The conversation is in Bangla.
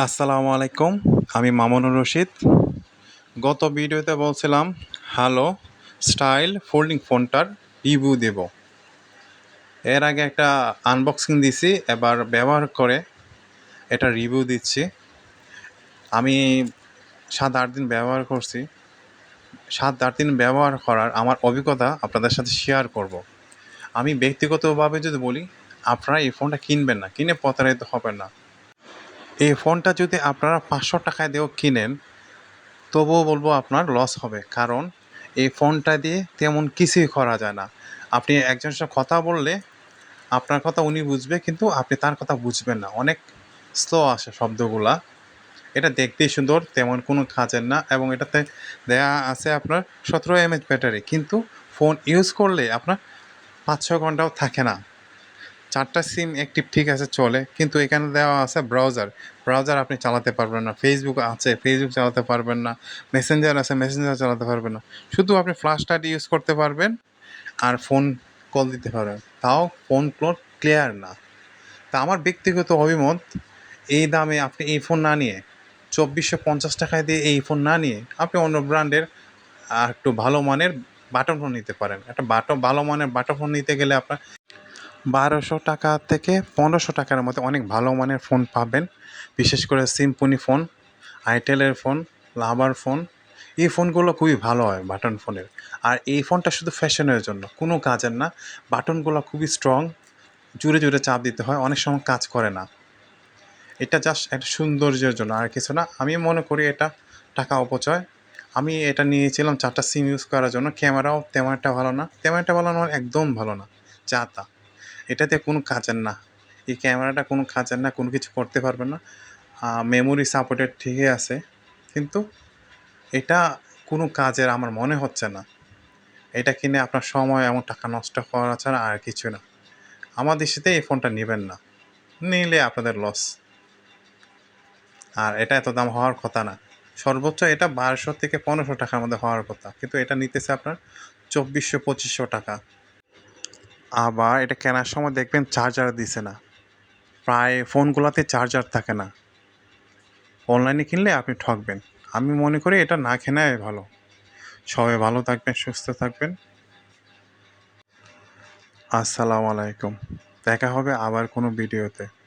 আসসালামু আলাইকুম, আমি মামুনুর রশিদ। গত ভিডিওতে বলছিলাম, হ্যালো, স্টাইল ফোল্ডিং ফোনটার রিভিউ দেব। এর আগে একটা আনবক্সিং দিছি, এবার ব্যবহার করে এটা রিভিউ দিচ্ছি। আমি সাত আট দিন ব্যবহার করছি। সাত আট দিন ব্যবহার করার আমার অভিজ্ঞতা আপনাদের সাথে শেয়ার করব। আমি ব্যক্তিগতভাবে যদি বলি, আপনারা এই ফোনটা কিনবেন না, কিনে প্রতারিত হবেন না। এই ফোনটা যদি আপনারা পাঁচশো টাকায় দিয়েও কিনেন, তবুও বলব আপনার লস হবে। কারণ এই ফোনটা দিয়ে তেমন কিছুই করা যায় না। আপনি একজনের সাথে কথা বললে আপনার কথা উনি বুঝবে, কিন্তু আপনি তার কথা বুঝবেন না। অনেক স্লো আসে শব্দগুলা। এটা দেখতেই সুন্দর, তেমন কোনো কাজের না, এবং এটাতে দেয়া আছে আপনার সতেরো এমএচ ব্যাটারি। কিন্তু ফোন ইউজ করলে আপনার পাঁচ ছ ঘন্টাও থাকে না। চারটা সিম অ্যাক্টিভ ঠিক আছে, চলে। কিন্তু এখানে দেওয়া আছে ব্রাউজার ব্রাউজার আপনি চালাতে পারবেন না। ফেসবুক আছে ফেসবুক চালাতে পারবেন না। মেসেঞ্জার আছে মেসেঞ্জার চালাতে পারবেন না। শুধু আপনি ফ্ল্যাশ লাইট ইউজ করতে পারবেন আর ফোন কল দিতে পারবেন। তাও ফোন ক্লোড ক্লিয়ার না। তা আমার ব্যক্তিগত অভিমত, এই দামে আপনি এই ফোন না নিয়ে, চব্বিশশো পঞ্চাশ টাকায় দিয়ে এই ফোন না নিয়ে, আপনি অন্য ব্র্যান্ডের একটু ভালো মানের বাটন ফোন নিতে পারেন। একটা বাটন ভালো মানের বাটন ফোন নিতে গেলে আপনার বারোশো টাকা থেকে পনেরোশো টাকার মধ্যে অনেক ভালো মানের ফোন পাবেন। বিশেষ করে সিম্পনি ফোন আইটেলের ফোন লাভার ফোন। এই ফোনগুলো খুবই ভালো হয় বাটন ফোনের। আর এই ফোনটা শুধু ফ্যাশনের জন্য, কোনো কাজের না। বাটনগুলো খুবই স্ট্রং জুড়ে জুড়ে চাপ দিতে হয়, অনেক সময় কাজ করে না। এটা জাস্ট একটা সৌন্দর্যের জন্য, আর কিছু না। আমি মনে করি এটা টাকা অপচয়। আমি এটা নিয়েছিলাম, চারটা সিম ইউজ করার জন্য। ক্যামেরাও তেমন একটা ভালো না। তেমন একটা ভালো না একদম ভালো না। যা তা। এটাতে কোনো কাজের না। এই ক্যামেরাটা কোনো কাজের না, কোনো কিছু করতে পারবে না। মেমোরি সাপোর্টেড ঠিকই আছে। কিন্তু এটা কোনো কাজের আমার মনে হচ্ছে না। এটা কিনে আপনার সময় এমন টাকা নষ্ট করা ছাড়া আর কিছু না। আমাদের দৃষ্টিতে এই ফোনটা নেবেন না। নিলে আপনাদের লস আর এটা এত দাম হওয়ার কথা না। সর্বোচ্চ এটা বারোশো থেকে পনেরোশো টাকার মধ্যে হওয়ার কথা। কিন্তু এটা নিতেছে আপনার চব্বিশশো পঁচিশশো টাকা। আবার এটা কেনার সময় দেখবেন চার্জার দিছে না। প্রায় ফোনগুলোতে চার্জার থাকে না। অনলাইনে কিনলে আপনি ঠকবেন। আমি মনে করি এটা না কেনাই ভালো। সবাই ভালো থাকবেন, সুস্থ থাকবেন। আসসালামু আলাইকুম। দেখা হবে আবার কোনো ভিডিওতে।